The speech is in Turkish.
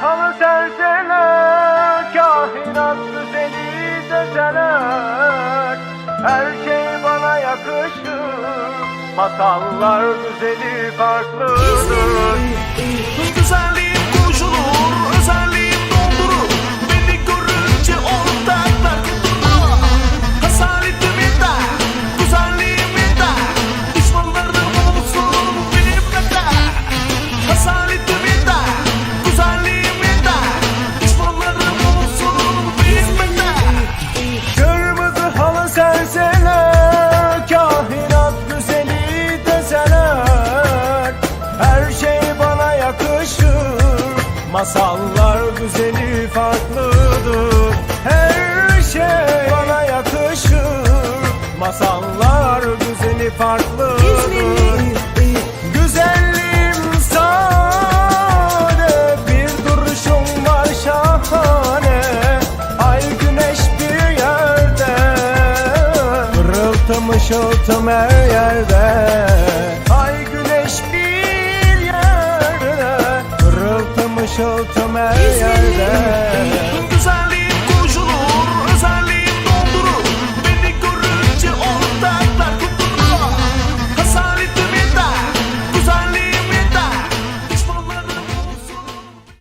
halı serseler Kahinat güzeli deseler Her şey bana yakışır Masallar güzeli farklıdır. Güzelliğim Masallar güzeli farklıdır. Her şey bana yakışır. Masallar güzeli farklıdır. Güzelliğim sade Bir duruşum var şahane. Ay güneş bir yerde Pırıltım ışıltım her yerde bir